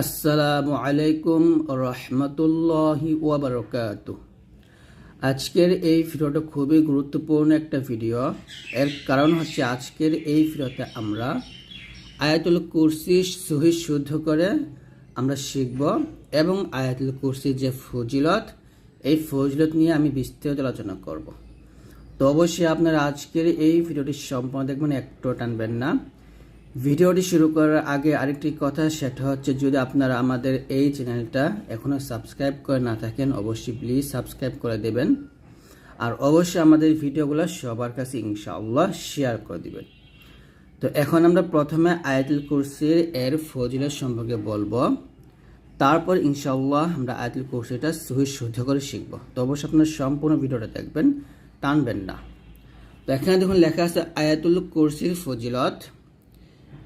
আসসালামু আলাইকুম রহমতুল্লাহি ওয়াবারকাত আজকের এই ভিডিওটা খুবই গুরুত্বপূর্ণ একটা ভিডিও। এর কারণ হচ্ছে আজকের এই ভিডিওতে আমরা আয়াতুল কুরসি সহি শুদ্ধ করে আমরা শিখব এবং আয়াতুল কুরসি যে ফজিলত, এই ফজিলত নিয়ে আমি বিস্তারিত আলোচনা করব। তো অবশ্যই আপনারা আজকের এই ভিডিওটি সম্পূর্ণ দেখবেন একটু টানবেন না। ভিডিওটি শুরু করার আগে আরেকটি কথা, সেটা হচ্ছে যদি আপনারা আমাদের এই চ্যানেলটা এখনও সাবস্ক্রাইব করে না থাকেন, অবশ্যই প্লিজ সাবস্ক্রাইব করে দেবেন। আর অবশ্যই আমাদের ভিডিওগুলো সবার কাছে ইনশাআল্লাহ শেয়ার করে দেবেন। তো এখন আমরা প্রথমে আয়াতুল কুরসির এর ফজিলত সম্পর্কে বলব। তারপর ইনশাআল্লাহ আমরা আয়াতুল কুরসিটা সহি শুদ্ধ করে শিখব। তো অবশ্যই আপনারা সম্পূর্ণ ভিডিওটা দেখবেন, টানবেন না। তো এখানে দেখুন লেখা আছে আয়াতুল কুরসির ফজিলত।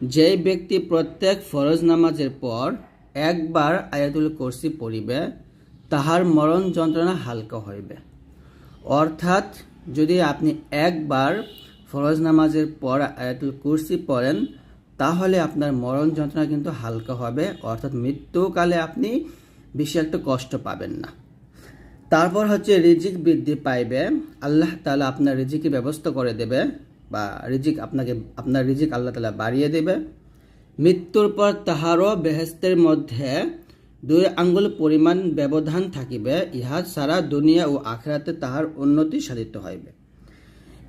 যে ব্যক্তি প্রত্যেক ফরজ নামাজের পর একবার আয়াতুল কুরসি পড়িবে, তাহার মরণ যন্ত্রণা হালকা হইবে। অর্থাৎ, যদি আপনি একবার ফরজ নামাজের পর আয়াতুল কুরসি পড়েন, তাহলে আপনার মরণ যন্ত্রণা কিন্তু হালকা হবে, অর্থাৎ মৃত্যুকালে আপনি বেশি একটা কষ্ট পাবেন না। তারপর হচ্ছে রিজিক বৃদ্ধি পাইবে। আল্লাহ তালা আপনার রিজিকের ব্যবস্থা করে দেবে। বা রিজিক আপনাকে, আপনার রিজিক আল্লাহ তালা বাড়িয়ে দেবে। মৃত্যুর পর তাহারও বেহেস্তের মধ্যে দুই আঙ্গুল পরিমাণ ব্যবধান থাকিবে, ইহা সারা দুনিয়া ও আখরাতে তাহার উন্নতি সাধিত হইবে।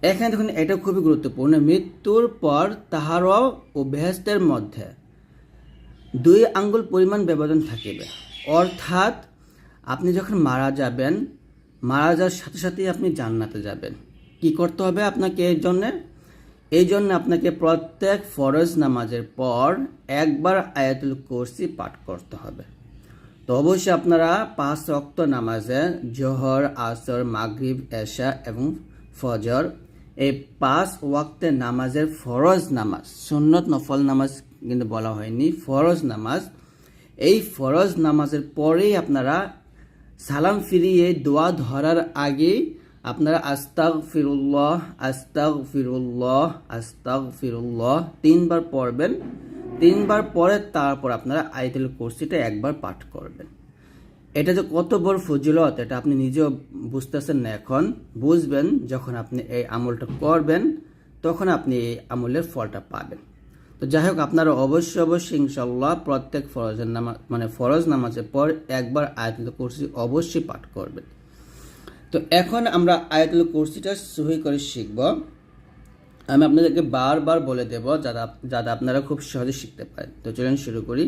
এখানে দেখুন, এটা খুবই গুরুত্বপূর্ণ। মৃত্যুর পর তাহারও ও বেহেস্তের মধ্যে দুই আঙ্গুল পরিমাণ ব্যবধান থাকিবে। অর্থাৎ আপনি যখন মারা যাবেন, মারা যাওয়ার সাথে সাথেই আপনি জান্নাতে যাবেন। কি করতে হবে আপনাকে এই জন্যে? এই জন্য আপনাকে প্রত্যেক ফরজ নামাজের পর একবার আয়াতুল কুরসি পাঠ করতে হবে। তো অবশ্যই আপনারা পাঁচ রক্ত নামাজে জোহর, আসর, মাগরিব, এশা এবং ফজর এই পাঁচ ওয়াক্তের নামাজের ফরজ নামাজ, সুন্নত নফল নামাজ কিন্তু বলা হয়নি, ফরজ নামাজ। এই ফরজ নামাজের পরেই আপনারা সালাম ফিরিয়ে দোয়া ধরার আগেই আপনারা আস্তাগ ফিরুল্লাহ আস্তাগ ফিরুল্লাহ আস্তাগ ফিরুল্লাহ তিনবার পড়বেন। তিনবার পরে তারপর আপনারা আইতুল কুরসিটা একবার পাঠ করবেন। এটা যে কত বড় ফজিলত, এটা আপনি নিজেও বুঝতেছেন না এখন। বুঝবেন যখন আপনি এই আমলটা করবেন, তখন আপনি এই আমলের ফলটা পাবেন। তো যাই হোক, আপনারা অবশ্যই অবশ্যই ইনশাল্লাহ প্রত্যেক ফরজের নামাজ মানে ফরজ নামাজের পর একবার আয়াতুল কুরসি অবশ্যই পাঠ করবেন। তো এখন আমরা আয়াতুল কুরসিটা সহি করে শিখব আমি আপনাদেরকে বারবার বলে দেব যাতে যাতে আপনারা খুব সহজে শিখতে পারেন তো চলুন শুরু করি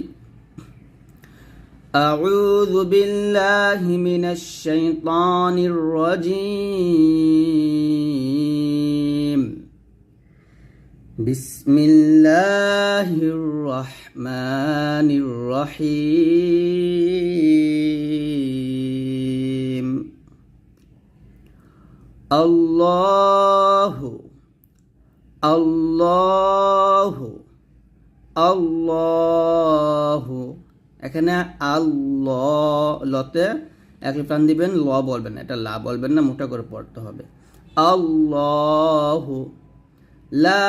أعوذ بالله من الشيطان الرجيم بسم الله الرحمن الرحيم আল্লাহ আল্লাহ আল্লাহ। এখানে আল্লাহ লতে প্রাণ দিবেন, ল বলবেন এটা লা বলবেন না, মোটা করে পড়তে হবে। আল্লাহ, লা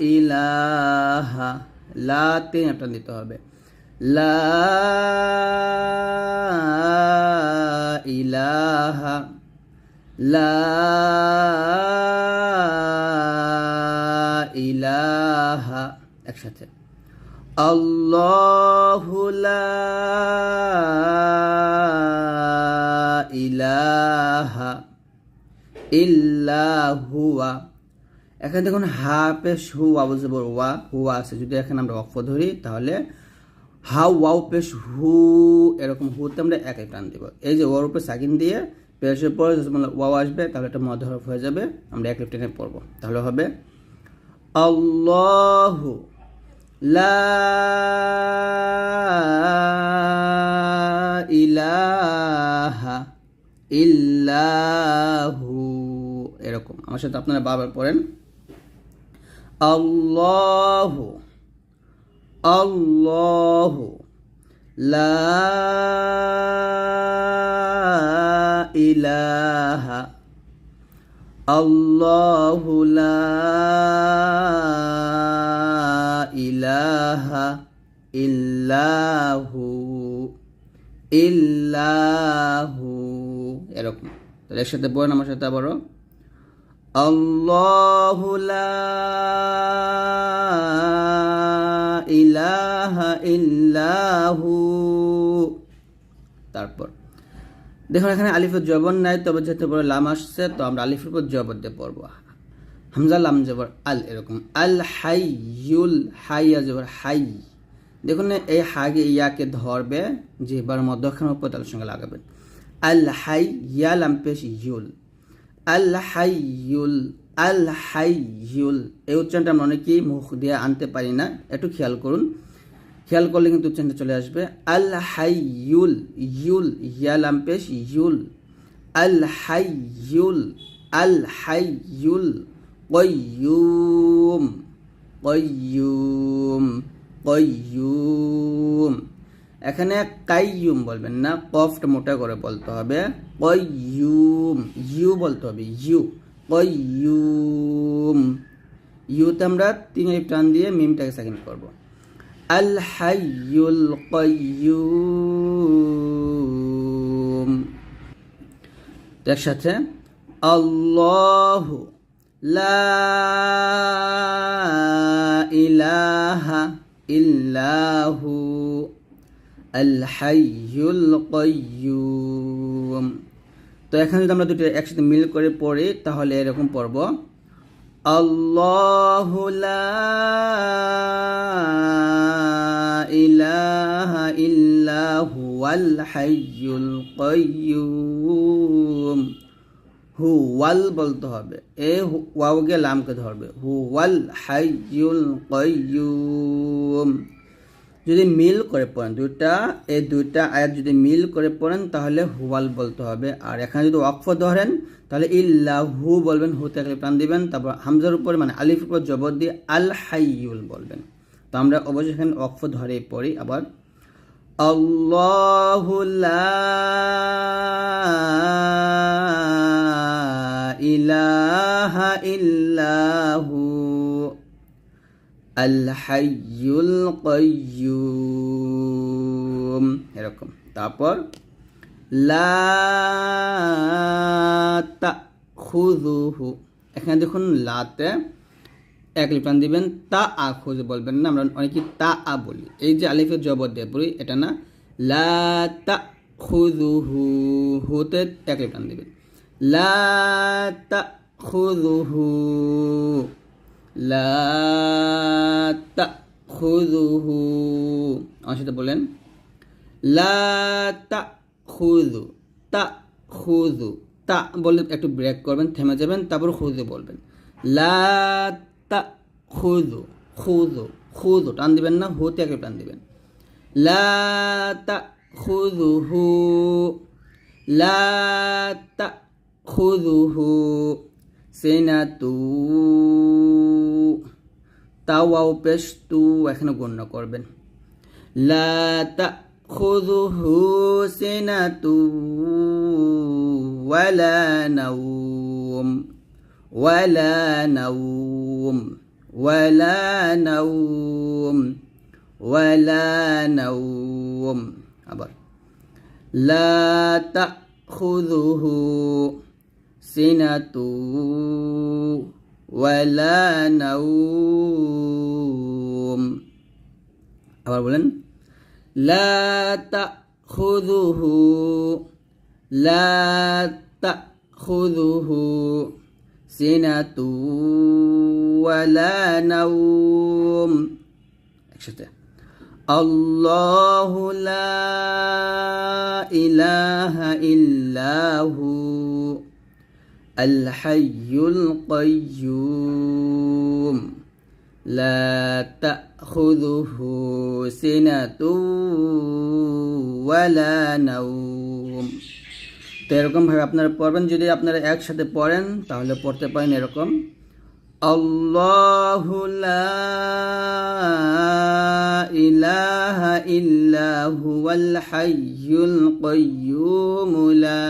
ইলাহা লাতে একটা দিতে হবে। লা ইলাহা লা ইলাহা একসাথে। আল্লাহু লা ইলাহা ইল্লা হুয়া। এখানে দেখুন হা পেশ হু ওয়া জবর ওয়া, হুয়া আছে। যদি এখানে আমরা অক্ষ ধরি, তাহলে হা ওয়াও পেশ হু, এরকম হুতে আমরা এক এক টান দিব। এই যে ওর উপরে সাকিন দিয়ে পেশের পরে ওয়াও আসবে, তাহলে এটা মধ্য হরফ হয়ে যাবে, আমরা এক টেনে পড়ব। তাহলে হবে, আল্লাহু লা ইলাহা ইল্লাহু, এরকম। আমার সাথে আপনারা বাবার পড়েন, আল্লাহু আল্লাহু লা আল্লাহু লা ইলাহা ইল্লাহু এরকম। তাহলে একসাথে বলেন আমার সাথে আবারও। আল্লাহু লা ইলাহা ইল্লাহু। তারপর, দেখুন এখানে আলিফের জবর নাই, তবে যেহেতু পরে লাম আসছে, তো আমরা আলিফের উপর জবর দিয়ে পড়ব। হামজা লাম জবর আল এরকম। আল হাই ইউল হাইয়া জবর হাই। দেখুন এই হাগে ইয়াকে ধরবে জিহ্বার মধ্যখানে উপর তার সঙ্গে লাগাবেন আল হাই ইয়া লাম পেশ ইউল। আল হাই ইউল আল হাই ইউল এই উচ্চারণটা আমরা অনেকেই মুখ দিয়ে আনতে পারি না, একটু খেয়াল করুন। খেয়াল করলে কিন্তু উচ্চারণটা চলে আসবে। আল হাই ইউল ইয়া লাম পেশ ইউল। আল হাই ইউল আল হাই ইউল কয়ুম কয়ুম কয়ুম এখানে কাইয়ুম বলবেন না, কফটা মোটা করে বলতে হবে। কয়ুম ইউ বলতে হবে, ইউ। কয়ুম ইউতে আমরা তিন টান দিয়ে মিমটাকে সেকেন্ড করব। আল হাইয়ুল কয়ুম একসাথে আল্লাহ লা ইলাহা ইল্লাহু আল হাইয়ুল কয়্যুম তো এখানে যদি আমরা দুটো একসাথে মিল করে পড়ি, তাহলে এরকম পড়ব। আল্লাহ লা ইলাহা ইল্লাহু আল হাইয়ুল কয়্যুম হু ওয়াল বলতে হবে। এ ওয়াওকে লামকে ধরবে। হু ওয়াল হাইয়ুল কয়্যুম যদি মিল করে পড়েন, দুইটা এই দুইটা আয়াত যদি মিল করে পড়েন, তাহলে হুয়াল বলতে হবে। আর এখানে যদি ওয়াকফ ধরেন, তাহলে ইল্লাহু বলবেন হুতে একটা প্রাণ দিবেন, তারপর হামজার উপরে মানে আলিফ উপর জবর দিয়ে আল হাইয়ুল বলবেন। তো আমরা অবশ্যই এখানে ওয়াকফ ধরে পড়ি আবার। আল্লাহু লা ইলাহা ইল্লাহু। আল হাইয়ুল কয়্যুম এরকম। তারপর, লা তাখুযুহু। এখানে দেখুন লাতে এক লিপান দিবেন, তা আ খুঁজে বলবেন না, আমরা অনেকে তা আ বলি। এই যে আলিফের জবর দিয়ে বলি এটা না, লা তা খুযুহু হুতে এক লিপান দিবেন। লা তা খুযুহু লা তাখুযুহু। আমার সাথে বলেন। লা তাখুযু তাখুযু। তা বলে একটু ব্রেক করবেন, থেমে যাবেন, তারপর খুযু বলবেন। লা তাখুযু, খুযু খুযু, টান দিবেন না, হুতে একে টান দিবেন। লা তাখুযুহু লা তাখুযুহু। সেনাতু। তাওয়াও পেশ তু এখানে গণ্য করবেন। লা তাখুযুহু সিনাতু ওয়ালা নাওম ওয়ালা নাওম ওয়ালা নাওম ওয়ালা নাওম। আবার। লা তাখুযুহু সিনাতু ওয়ালা নাউম আবার বলেন লা তাখুযুহু লা তাখুযুহু সিনাতু ওয়ালা নাউম একসাথে আল্লাহু লা ইলাহা ইল্লাহু الحي القيوم لا تأخذه سنة ولا نوم তো এরকমভাবে আপনারা পড়বেন যদি আপনারা একসাথে পড়েন তাহলে পড়তে পারেন এরকম আল্লাহু লা ইলাহা ইল্লা হুয়াল হাইয়ুল কাইয়্যুম লা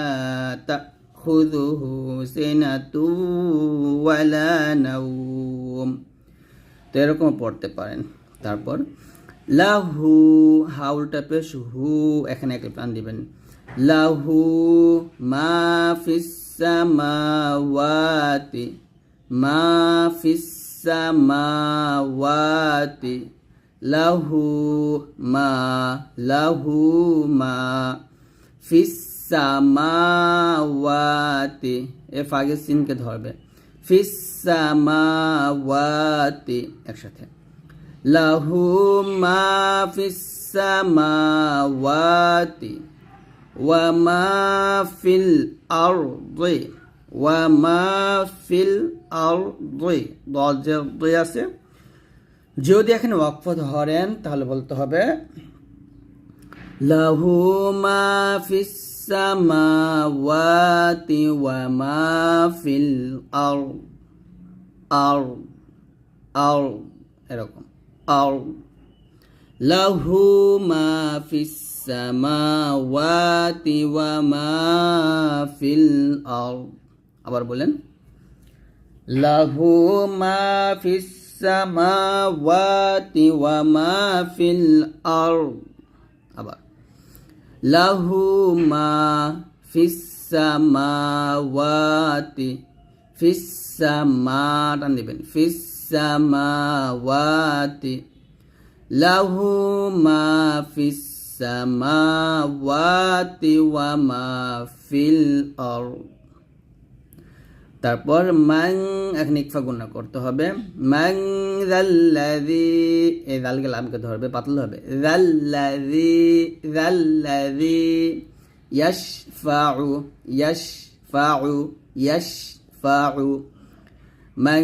তাখুযুহু সিনাতুন ওয়ালা নাওম তো এরকম পড়তে পারেন। তারপর, লাহু, হাউলটা পেশ হু, এখানে একটা প্রাণ দিবেন। লাহু, মা ফিস সামাওয়াতি, মা ফিস সামাওয়াতি, লাহু মা লাহু মা ফিস সামাওয়াতি এ ফাগে সিনকে ধরবে। ফিস সামাওয়াতি একসাথে। লাহু মা ফিস সামাওয়াতি ওয়া মা ফিল আরদি ওয়া মা ফিল আরদি দরজা আছে। যদি এখানে ওয়াকফ ধরেন, তাহলে বলতে হবে, লাহু মা ফিস ওয়া মা ফিল আর আর আর এরকম লাহু মা ফিস সামাওয়াতি ওয়া মা ফিল আর আবার বলেন ফিস সামাওয়াতি ওয়া মা ফিল আর আবার লাহু মা ফিস সামাওয়াতি, ফিস সামা, টান দিবেন, ফিস সামাওয়াতি। লাহু মা ফিস ওয়া মা ফিল আরদ তারপর মাং এখানে ইকফা গুণা করতে হবে মাং জাল্লাদি এই জালকে লামকে ধরবে পাতলে হবে জাল্লাদি জাল্লাদি ইয়াশফাউ ইয়াশফাউ ইয়াশফাউ من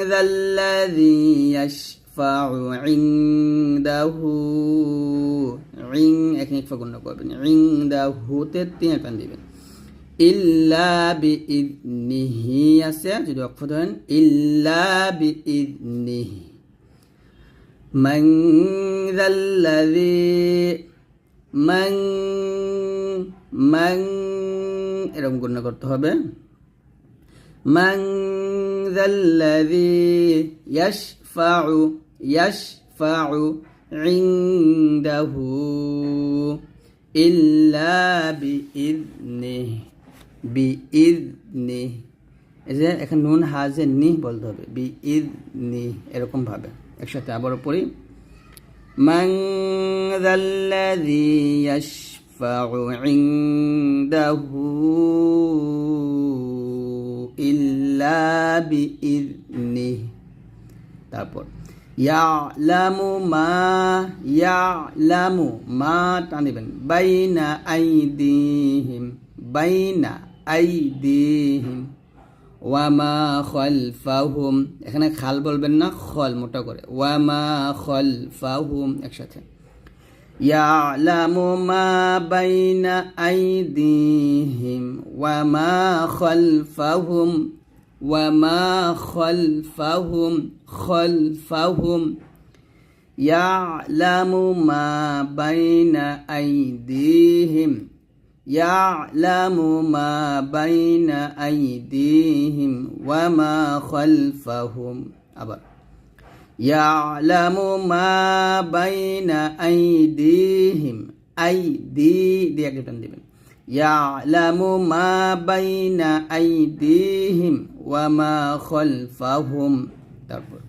ذا الذي يشفع عنده عين এখানে ইকফা গুণা করবেন عنده তে তিন টান দিবেন ইল্লা বি ইদনিহি আছে? যদি অক্ষ ধরেন, ইল্লা বি ইদনিহি যাল্লাযী, মান মান, এরকম গণ্য করতে হবে। মান যাল্লাযী ইয়াশফাউ ইয়াশফাউ ইনদাহু ইল্লা বিইذনিহি বি ইদ নি এই যে এখানে নুন হাজে নি বলতে হবে বি ইদ নি এরকম ভাবে একসাথে আবার পড়ি من ذا الذي يشفع عنده إلا بإذنه তারপর ইয়ালামু মা ইয়ালামু মা টানিবেন বাইনা আইদিহিম বাইনা আইদিহিম ওয়ামা খলফাহুম। এখানে খাল বলবেন না, খল মোটা করে। ওয়ামা খলফাহুম একসাথে। ইয়ালামু মা বাইনা আইদিহিম। ওয়ামা খলফাহুম। ওয়ামা খলফাহুম। খলফাহুম। ইয়ালামু মা বাইনা আইদিহিম। يعلم ما بين أيديهم وما خلفهم আবার يعلم ما بين أيديهم أيدي দিয়ে একটা দিবেন يعلم ما بين أيديهم وما خلفهم তারপর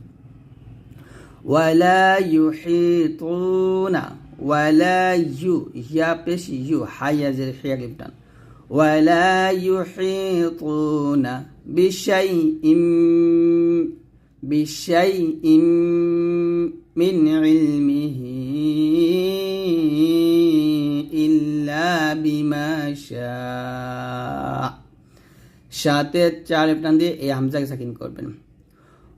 ولا يحيطون ولا يو يا بش يو حيا زي الحيا جبتان ولا يحيطون بشيء بشيء من علمه إلا بما شاء সাথে চার টান দিয়ে এই হামজাকে সাকিন করবেন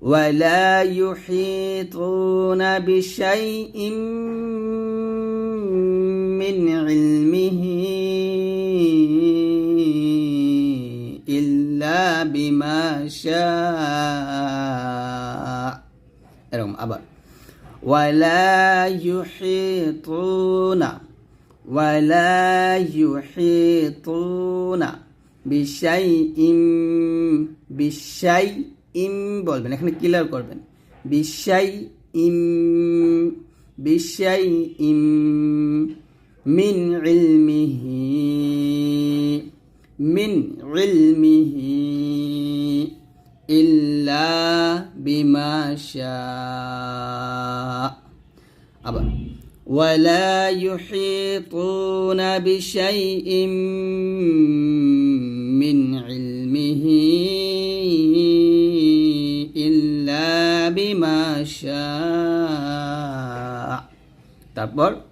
ولا يحيطون بشيء من علمه إلا بما شاء এরকম আবার ولا يحيطون ولا يحيطون بشيء بشيء বলবেন এখানে ক্লিয়ার করবেন বিশাই بشيء من علمه من علمه إلا بما شاء. أبا ولا يحيطون بشيء من علمه إلا بما شاء. تبر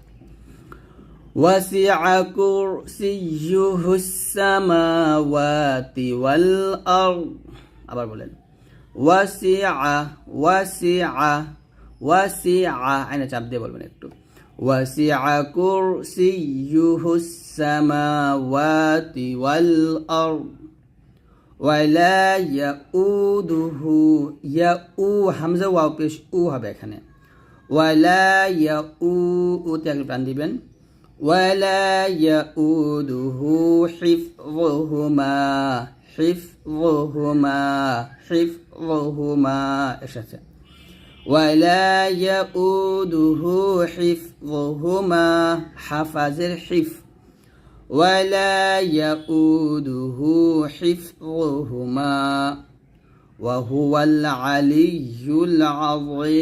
وسع كرسيه السماوات والأرض আবার বলেন ওয়াসিআ ওয়াসিআ ওয়াসিআ আইনা চাপ দিয়ে বলবেন একটু ওয়াসিআ কুরসিয়ুহু السماوات والأرض ওয়ালা ইয়াউদুহু ইয়াউ হামজা ওয়াও পেশ উ হবে এখানে ওয়ালা ইয়াউ উতে আগে টান দিবেন ولا يؤوده حفظهما حفظهما حفظهما ولا يؤوده حفظهما حفظ الحفظ. ولا يؤوده حفظهما وهو العلي العظيم.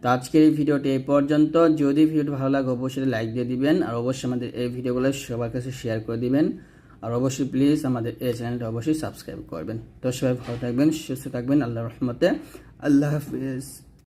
তো আজকের এই ভিডিওটি এই পর্যন্ত। যদি ভিডিওটি ভালো লাগে, অবশ্যই লাইক দিয়ে দিবেন আর অবশ্যই আমাদের এই ভিডিওগুলো সবার কাছে শেয়ার করে দিবেন। আর অবশ্যই প্লিজ আমাদের এই চ্যানেলটা অবশ্যই সাবস্ক্রাইব করবেন। তো সবাই ভালো থাকবেন, সুস্থ থাকবেন আল্লাহ রহমতে। আল্লাহ হাফিজ।